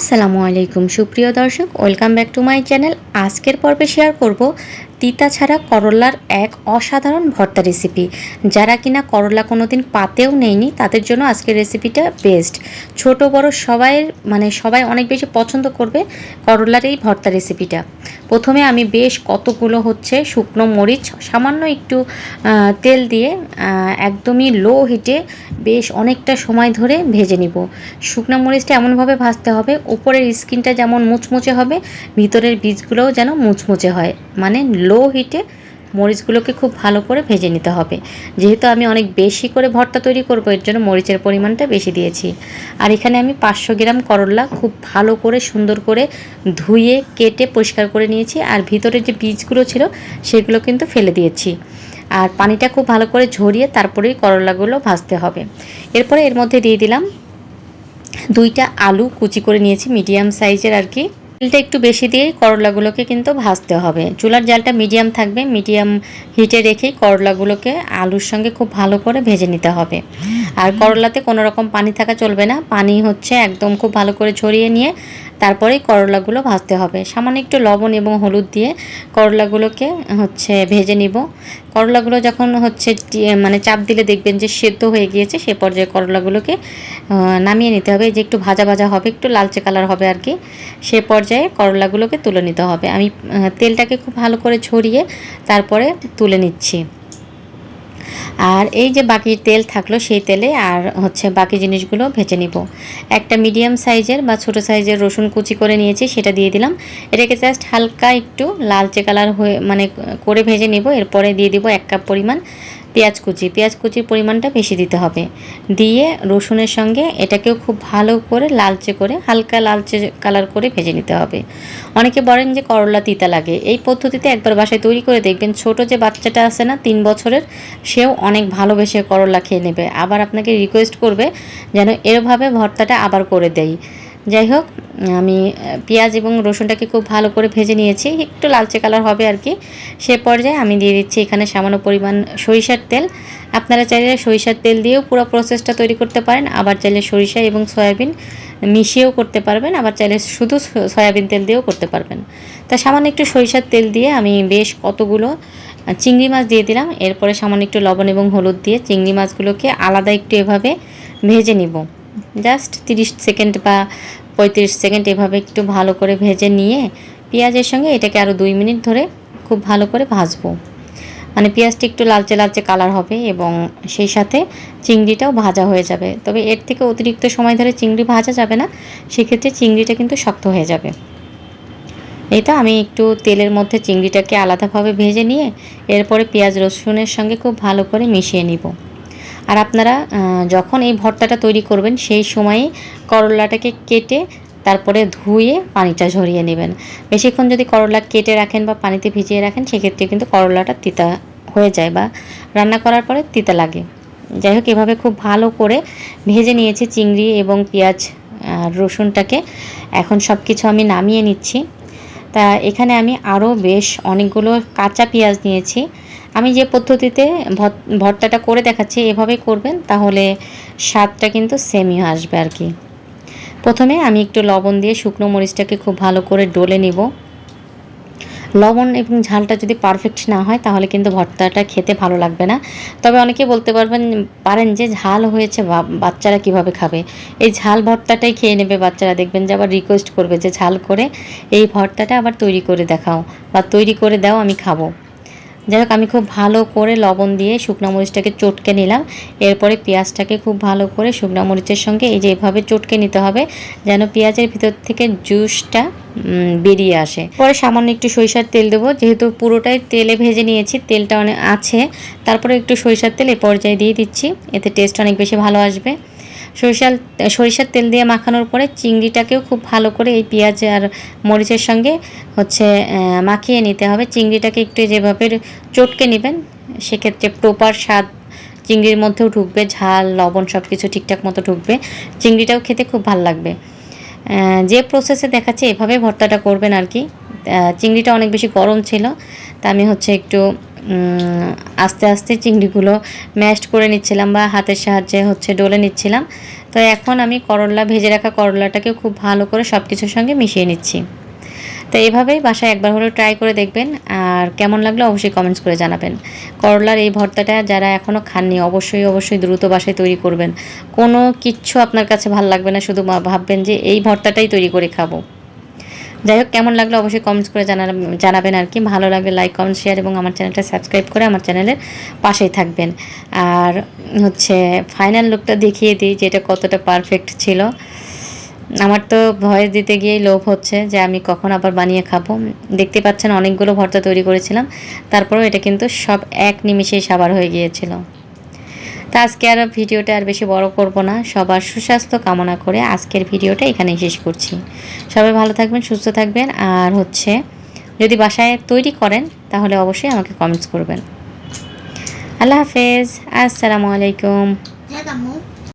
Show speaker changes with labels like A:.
A: আসসালামু আলাইকুম। সুপ্রিয় দর্শক, welcome back to my channel. আজকের পর্বে শেয়ার করব তিতা ছাড়া করলার এক অসাধারণ ভর্তা রেসিপি যারা কিনা করলা কোনোদিন পাতেও নেয়নি, তাদের জন্য আজকের রেসিপিটা বেস্ট ছোট, বড় সবাই মানে সবাই অনেক বেশি পছন্দ করবে করলার এই ভর্তা রেসিপিটা প্রথমে আমি বেশ কতগুলো হচ্ছে শুকনো মরিচ, সামান্য একটু তেল দিয়ে একদমই লো হিটে বেশ অনেকটা সময় ধরে ভেজে নিব। শুকনো মরিচটা এমনভাবে ভাজতে হবে, উপরের স্কিনটা যেমন মুচমুচে হবে, ভিতরের বীজগুলোও যেন মুচমুচে হয়। মানে লো হিটে মরিচগুলোকে খুব ভালো করে ভেজে নিতে হবে। যেহেতু আমি অনেক বেশি করে ভর্তা তৈরি করব, এর জন্য মরিচের পরিমাণটা বেশি দিয়েছি। আর এখানে আমি পাঁচশো গ্রাম করলা খুব ভালো করে সুন্দর করে ধুয়ে, কেটে পরিষ্কার করে নিয়েছি। আর ভিতরে যে বীজগুলো ছিল, সেগুলো কিন্তু ফেলে দিয়েছি। আর পানিটা খুব ভালো করে ঝরিয়ে তারপরেই করলাগুলো ভাজতে হবে। এরপরে এর মধ্যে দিয়ে দিলাম দুইটা আলু কুচি করে নিয়েছি, মিডিয়াম সাইজের আর কি। তেলটা একটু বেশি দিয়ে করলাগুলোকে কিন্তু ভাজতে হবে। চুলার জালটা মিডিয়াম থাকবে, মিডিয়াম হিটে রেখেই করলাগুলোকে আলুর সঙ্গে খুব ভালো করে ভেজে নিতে হবে। আর করলাতে কোনো রকম পানি থাকা চলবে না। পানি হচ্ছে একদম খুব ভালো করে ছড়িয়ে নিয়ে তারপরেই করলাগুলো ভাজতে হবে। সামান্য একটু লবণ এবং হলুদ দিয়ে করলাগুলোকে হচ্ছে ভেজে নিব। করলাগুলো যখন হচ্ছে মানে চাপ দিলে দেখবেন যে সেদ্ধ হয়ে গিয়েছে, সে পর্যায়ে করলাগুলোকে নামিয়ে নিতে হবে। যে একটু ভাজা ভাজা হবে, একটু লালচে কালার হবে আর কি, সে পর্যায়ে করলাগুলোকে তুলে নিতে হবে। আমি তেলটাকে খুব ভালো করে ছড়িয়ে তারপরে তুলে নিচ্ছি। আর এই যে বাকি তেল থাকল সেই তেলে আর হচ্ছে বাকি জিনিসগুলো ভেজে নিব। একটা মিডিয়াম সাইজের বা ছোট সাইজের রসুন কুচি করে নিয়েছি, সেটা দিয়ে দিলাম। এটাকে জাস্ট হালকা একটু লালচে কালার হয়ে মানে করে ভেজে নিব। এরপরে দিয়ে দিব এক কাপ পরিমাণ পেঁয়াজ কুচি। পেঁয়াজ কুচির পরিমাণটা বেশি দিতে হবে। দিয়ে রসুনের সঙ্গে এটাকেও খুব ভালো করে লালচে করে, হালকা লালচে কালার করে ভেজে নিতে হবে। অনেকে বলেন যে করলা তিতা লাগে। এই পদ্ধতিতে একবার বাসায় তৈরি করে দেখবেন ছোট যে বাচ্চাটা আছে না, তিন বছরের, সেও অনেক ভালোবেসে করলা খেয়ে নেবে। আবার আপনাকে রিকোয়েস্ট করবে যেন এরভাবে ভর্তাটা আবার করে দেই। যাই হোক আমি পেঁয়াজ এবং রসুনটাকে খুব ভালো করে ভেজে নিয়েছি। একটু লালচে কালার হবে আর কি। সে পর্যায়ে আমি দিয়ে দিচ্ছি এখানে সামান্য পরিমাণ সরিষার তেল। আপনারা চাইলে সরিষার তেল দিয়েও পুরো প্রসেসটা তৈরি করতে পারেন। আবার চাইলে সরিষা এবং সয়াবিন মিশিয়েও করতে পারবেন। আবার চাইলে শুধু সয়াবিন তেল দিয়েও করতে পারবেন। তা সামান্য একটু সরিষার তেল দিয়ে আমি বেশ কতগুলো চিংড়ি মাছ দিয়ে দিলাম। এরপরে সামান্য একটু লবণ এবং হলুদ দিয়ে চিংড়ি মাছগুলোকে আলাদা একটু এভাবে ভেজে নিব। জাস্ট তিরিশ সেকেন্ড বা পঁয়ত্রিশ সেকেন্ড এভাবে একটু ভালো করে ভেজে নিয়ে পেঁয়াজের সঙ্গে এটাকে আরও দুই মিনিট ধরে খুব ভালো করে ভাজবো। মানে পেঁয়াজটি একটু লালচে লালচে কালার হবে এবং সেই সাথে চিংড়িটাও ভাজা হয়ে যাবে। তবে এর থেকে অতিরিক্ত সময় ধরে চিংড়ি ভাজা যাবে না, সেক্ষেত্রে চিংড়িটা কিন্তু শক্ত হয়ে যাবে। এই তো আমি একটু তেলের মধ্যে চিংড়িটাকে আলাদাভাবে ভেজে নিয়ে এরপরে পেঁয়াজ রসুনের সঙ্গে খুব ভালো করে মিশিয়ে নিব। আর আপনারা যখন এই ভর্তাটা তৈরি করবেন, সেই সময়ে করলাটাকে কেটে তারপরে ধুয়ে পানিটা ঝরিয়ে নেবেন। বেশিক্ষণ যদি করলা কেটে রাখেন বা পানিতে ভিজিয়ে রাখেন, সেক্ষেত্রে কিন্তু করলাটা তিতা হয়ে যায় বা রান্না করার পরে তিতা লাগে। যাই হোক, এভাবে খুব ভালো করে ভেজে নিয়েছি চিংড়ি এবং পেঁয়াজ রসুনটাকে। এখন সব কিছু আমি নামিয়ে নিচ্ছি। তা এখানে আমি আরও বেশ অনেকগুলো কাঁচা পেঁয়াজ নিয়েছি। আমি যে পদ্ধতিতে ভর্তাটা করে দেখাচ্ছি এভাবে করবেন, তাহলে স্বাদটা কিন্তু সেমই আসবে আর কি। প্রথমে আমি একটু লবণ দিয়ে শুকনো মরিচটাকে খুব ভালো করে ডলে নিব। লবণ এবং ঝালটা যদি পারফেক্ট না হয়, তাহলে কিন্তু ভর্তাটা খেতে ভালো লাগবে না। তবে অনেকে বলতে পারবেন, পারেন যে ঝাল হয়েছে বাচ্চারা কীভাবে খাবে? এই ঝাল ভর্তাটাই খেয়ে নেবে বাচ্চারা। দেখবেন যে আবার রিকোয়েস্ট করবে যে ঝাল করে, এই ভর্তাটা আবার তৈরি করে দেখাও, বা তৈরি করে দাও, আমি খাব। যাই হোক, আমি খুব ভালো করে লবণ দিয়ে শুকনো মরিচটাকে চটকে নিলাম। এরপরে পেঁয়াজটাকে খুব ভালো করে শুকনো মরিচের সঙ্গে এই যে এভাবে চটকে নিতে হবে, যেন পেঁয়াজের ভিতর থেকে জুসটা বেরিয়ে আসে। পরে সামান্য একটু সরিষার তেল দেবো, যেহেতু পুরোটাই তেলে ভেজে নিয়েছি, তেলটা অনেক আছে। তারপরে একটু সরিষার তেল এই পর্যায়ে দিয়ে দিচ্ছি, এতে টেস্ট অনেক বেশি ভালো আসবে। সরিষার সরিষার তেল দিয়ে মাখানোর পরে চিংড়িটাকেও খুব ভালো করে এই পেঁয়াজ আর মরিচের সঙ্গে হচ্ছে মাখিয়ে নিতে হবে। চিংড়িটাকে একটু যেভাবে চটকে নেবেন, সেক্ষেত্রে প্রপার স্বাদ চিংড়ির মধ্যেও ঢুকবে, ঝাল, লবণ সব কিছু ঠিকঠাক মতো ঢুকবে। চিংড়িটাও খেতে খুব ভালো লাগবে। যে প্রসেসে দেখাচ্ছে, এভাবে ভর্তাটা করবেন আর কি। চিংড়িটা অনেক বেশি গরম ছিল, তা আমি হচ্ছে একটু আস্তে আস্তে চিংড়িগুলো ম্যাশড করে নিচ্ছিলাম বা হাতের সাহায্যে হচ্ছে ডলে নিচ্ছিলাম। তো এখন আমি করলা, ভেজে রাখা করলাটাকে খুব ভালো করে সব কিছুর সঙ্গে মিশিয়ে নিচ্ছি। তো এইভাবেই বাসায় একবার হলেও ট্রাই করে দেখবেন। আর কেমন লাগল অবশ্যই কমেন্টস করে জানাবেন। করলার এই ভর্তাটা যারা এখনও খাননি, অবশ্যই অবশ্যই দ্রুত বাসায় তৈরি করবেন। কোনো কিচ্ছু আপনার কাছে ভালো লাগবে না, শুধু ভাববেন যে এই ভর্তাটাই তৈরি করে খাব। যাই হোক, কেমন লাগল অবশ্যই কমেন্টস করে জানাবেন জানাবেন আর কি। ভালো লাগলে লাইক কমেন্ট শেয়ার এবং আমার চ্যানেলটা সাবস্ক্রাইব করে আমার চ্যানেলের পাশেই থাকবেন। আর হচ্ছে ফাইনাল লুকটা দেখিয়ে দিই যে এটা কতটা পারফেক্ট ছিল। আমার তো ভয়েস দিতে গিয়েই লোভ হচ্ছে যে আমি কখন আবার বানিয়ে খাব। দেখতে পাচ্ছেন অনেকগুলো ভর্তা তৈরি করেছিলাম। তারপরেও এটা কিন্তু সব এক নিমিষেই সাবার হয়ে গিয়েছিল। তা আজকে আর ভিডিওটা আর বেশি বড় করব না। সবার সুস্বাস্থ্য কামনা করে আজকের ভিডিওটা এখানেই শেষ করছি। সবাই ভালো থাকবেন, সুস্থ থাকবেন আর হচ্ছে যদি বাসায় তৈরি করেন তাহলে অবশ্যই আমাকে কমেন্টস করবেন। আল্লাহ হাফেজ, আসসালামু আলাইকুম।